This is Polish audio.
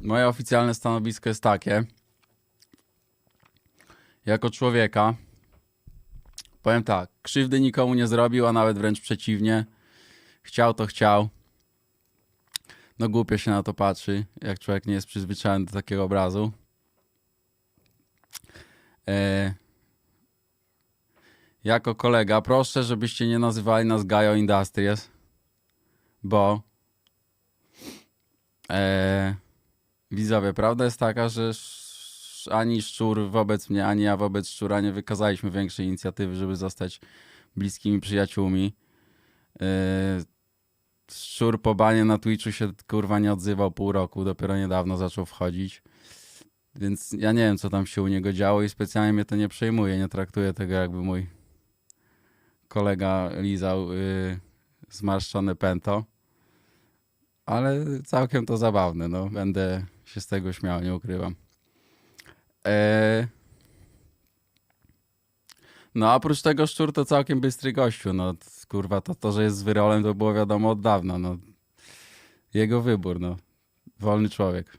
moje oficjalne stanowisko jest takie. Jako człowieka powiem tak, krzywdy nikomu nie zrobił, a nawet wręcz przeciwnie. Chciał to chciał. No głupio się na to patrzy, jak człowiek nie jest przyzwyczajony do takiego obrazu. E, jako kolega, proszę, żebyście nie nazywali nas Gaio Industries, bo e, widzowie, prawda jest taka, że sz- ani szczur wobec mnie, ani ja wobec szczura nie wykazaliśmy większej inicjatywy, żeby zostać bliskimi przyjaciółmi. E, szczur po banie na Twitchu się kurwa nie odzywał pół roku, dopiero niedawno zaczął wchodzić. Więc ja nie wiem, co tam się u niego działo i specjalnie mnie to nie przejmuje. Nie traktuję tego, jakby mój kolega lizał y, zmarszczone pęto. Ale całkiem to zabawne, no. Będę się z tego śmiał, nie ukrywam. E... No, oprócz tego szczur to całkiem bystry gościu, no. Kurwa, to, to, że jest z wyrolem, to było wiadomo od dawna, no. Jego wybór, no. Wolny człowiek.